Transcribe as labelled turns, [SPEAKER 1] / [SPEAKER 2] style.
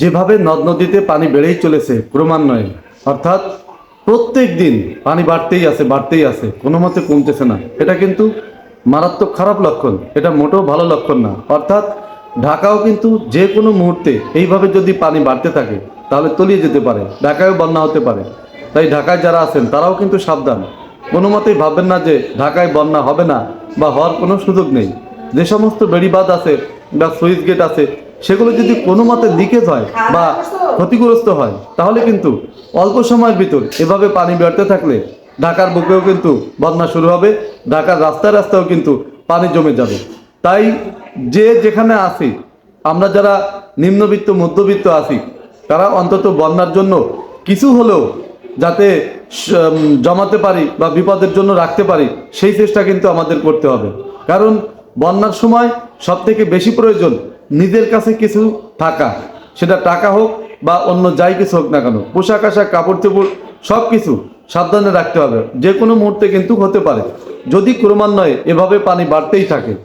[SPEAKER 1] যেভাবে নদ নদীতে পানি বেড়েই চলেছে, ক্রমান্বয়ে। অর্থাৎ প্রত্যেক দিন পানি বাড়তেই আছে বাড়তেই আছে, কোনো মতে কমতেছে না। এটা কিন্তু মারাত্মক খারাপ লক্ষণ, এটা মোটেও ভালো লক্ষণ না। অর্থাৎ ঢাকাও কিন্তু যে কোনো মুহূর্তে এইভাবে যদি পানি বাড়তে থাকে, তাহলে তলিয়ে যেতে পারে, ঢাকায়ও বন্যা হতে পারে। তাই ঢাকায় যারা আছেন, তারাও কিন্তু সাবধান। কোনো মতেই ভাববেন না যে ঢাকায় বন্যা হবে না বা হওয়ার কোনো সুযোগ নেই। যে সমস্ত বেড়িবাঁধ আছে বা সুইচ গেট আছে সেগুলো যদি কোনো মতে লিকেজ হয় বা ক্ষতিগ্রস্ত হয়, তাহলে কিন্তু অল্প সময়ের ভিতর এভাবে পানি বেড়তে থাকলে ঢাকার বুকেও কিন্তু বন্যা শুরু হবে, ঢাকার রাস্তায় রাস্তাও কিন্তু পানি জমে যাবে। তাই যে যেখানে আসি আমরা যারা নিম্নবিত্ত, মধ্যবিত্ত আছি, তারা অন্তত বন্যার জন্য কিছু হলেও যাতে জমাতে পারি বা বিপদের জন্য রাখতে পারি, সেই চেষ্টা কিন্তু আমাদের করতে হবে। কারণ বন্যার সময় সব থেকে বেশি প্রয়োজন নিজের কাছে কিছু থাকা, সেটা টাকা হোক বা অন্য যাই কিছু হোক না কেন, পোশাক আশাক, কাপড় চোপড় সব কিছু সাবধানে রাখতে হবে। যে কোনো মুহূর্তে কিন্তু হতে পারে। যদি ক্রমান্বয়ে এভাবে পানি বাড়তেই থাকে।